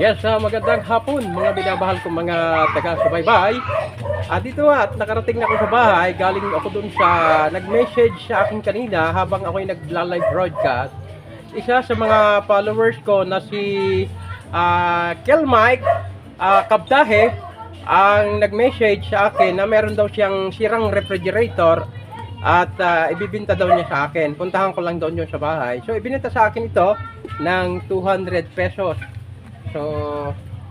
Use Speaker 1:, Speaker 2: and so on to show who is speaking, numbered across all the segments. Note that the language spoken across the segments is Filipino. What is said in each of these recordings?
Speaker 1: Yes, ah, magandang hapon mga binabahal kong mga taga-subaybay. Ah, dito at nakarating na ako sa bahay. Galing ako dun sa nag-message sa akin kanina habang ako'y nagla-live broadcast. Isa sa mga followers ko na si ah, Kel Mike ah, Kabdahe ang nag-message sa akin na meron daw siyang sirang refrigerator at ah, ibibinta daw niya sa akin. Puntahan ko lang doon yun sa bahay. So ibinenta sa akin ito ng 200 pesos. So,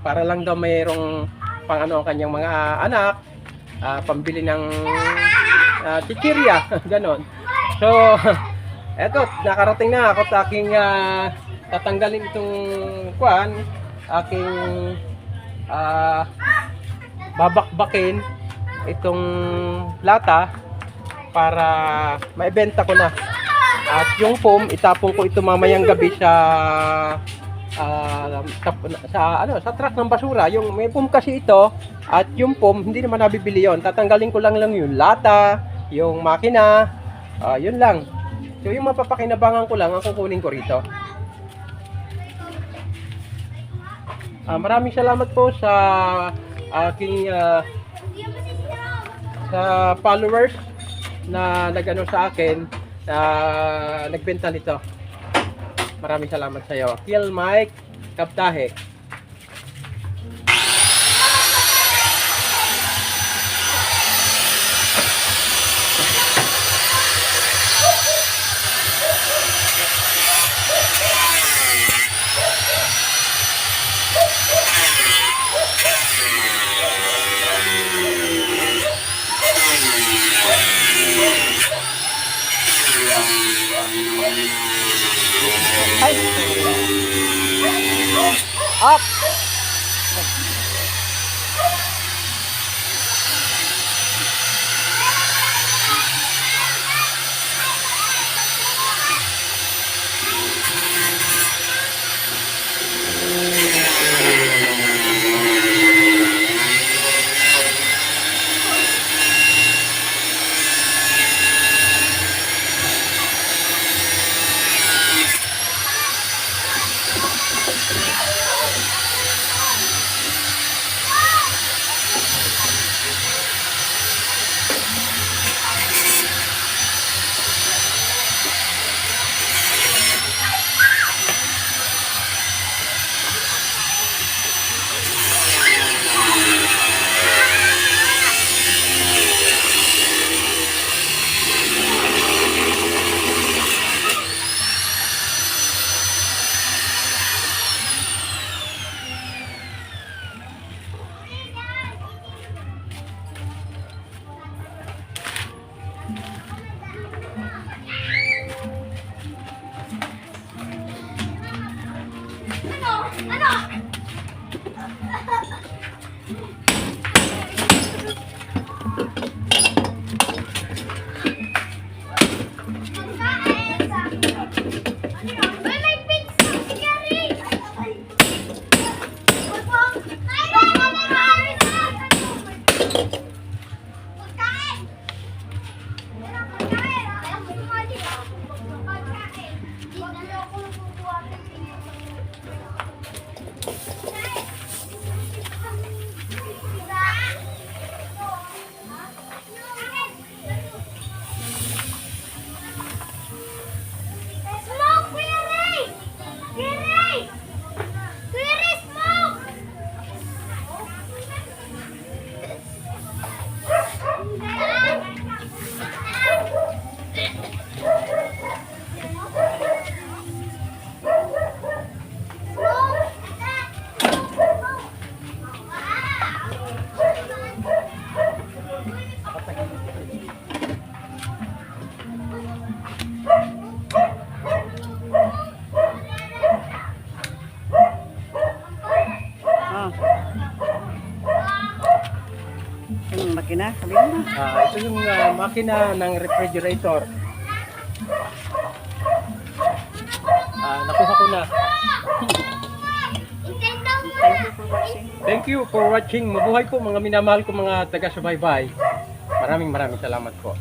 Speaker 1: para lang daw mayroong pang ano ang kanyang mga anak, ah, pambili ng uh, chichirya, ganon. So, eto, nakarating na ako sa aking ah, tatanggalin itong kwan, aking ah, babakbakin itong lata para maibenta ko na. At yung foam, itapon ko ito mamayang gabi sa ah, sa, ano sa truck ng basura. Yung may foam kasi ito at yung foam hindi naman nabibili yon tatanggalin ko lang lang yung lata yung makina ah, yun lang. So yung mapapakinabangan ko lang ang kukunin ko rito. Ah, maraming salamat po sa aking ah, sa followers na nagano sa akin na nagbenta nito Maraming salamat sa iyo. Kill Mike Kaptahe. Up!
Speaker 2: 难
Speaker 3: 道 Yung makina, sabi mo.
Speaker 1: Ah, ito yung ah, makina ng refrigerator. Ah, nakuha ko na.
Speaker 3: Thank you.
Speaker 1: Thank you for watching. Mabuhay po mga minamahal ko mga taga-subaybay. Maraming maraming salamat po.